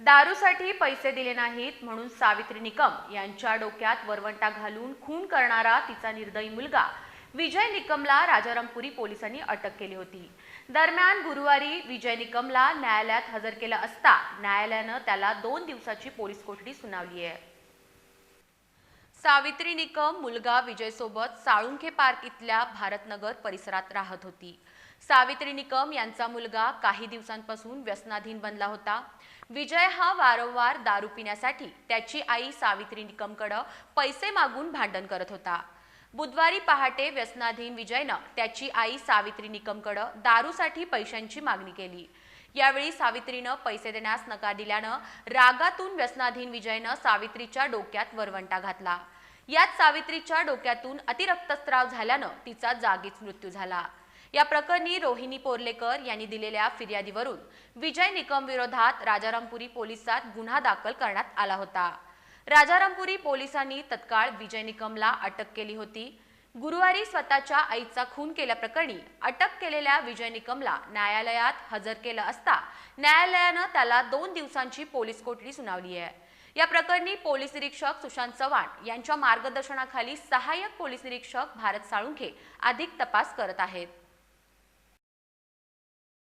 दारूसाठी पैसे दिले नाहीत म्हणून सावित्री निकम यांच्या डोक्यात वरवंटा घालून खून करणारा तिचा निर्दयी मुलगा विजय निकमला राजारामपुरी पोलिसांनी अटक केली होती. दरम्यान गुरुवारी विजय निकमला न्यायालयात हजर केलं असता न्यायालयानं त्याला दोन दिवसाची पोलीस कोठडी सुनावली आहे. सावित्री निकम मुलगा विजय सोबत साळुंखे पार्क इथल्या भारतनगर परिसरात राहत होती. सावित्री निकम यांचा मुलगा काही दिवसांपासून व्यसनाधीन बनला होता. विजय हा वारंवार दारू पिण्यासाठी त्याची आई सावित्री निकमकडं पैसे मागून भांडण करत होता. बुधवारी पहाटे व्यसनाधीन विजयनं त्याची आई सावित्री निकमकडं दारूसाठी पैशांची मागणी केली. यावेळी सावित्रीनं पैसे देण्यास नकार दिल्यानं रागातून व्यसनाधीन विजयनं सावित्रीच्या डोक्यात वरवंटा घातला. यात सावित्रीच्या डोक्यातून अतिरक्तस्त्राव झाल्यानं तिचा जागीच मृत्यू झाला. या प्रकरणी रोहिणी पोर्लेकर यांनी दिलेल्या फिर्यादीवरून विजय निकम विरोधात राजारामपुरी पोलिसात गुन्हा दाखल करण्यात आला होता. राजारामपुरी पोलिसांनी तत्काळ विजय निकमला अटक केली होती. गुरुवारी स्वतःच्या आईचा खून केल्याप्रकरणी अटक केलेल्या विजय निकमला न्यायालयात हजर केलं असता न्यायालयानं त्याला दोन दिवसांची पोलीस कोठडी सुनावली आहे. या प्रकरणी पोलीस निरीक्षक सुशांत चव्हाण यांच्या मार्गदर्शनाखाली सहाय्यक पोलीस निरीक्षक भारत साळुंखे अधिक तपास करत आहेत.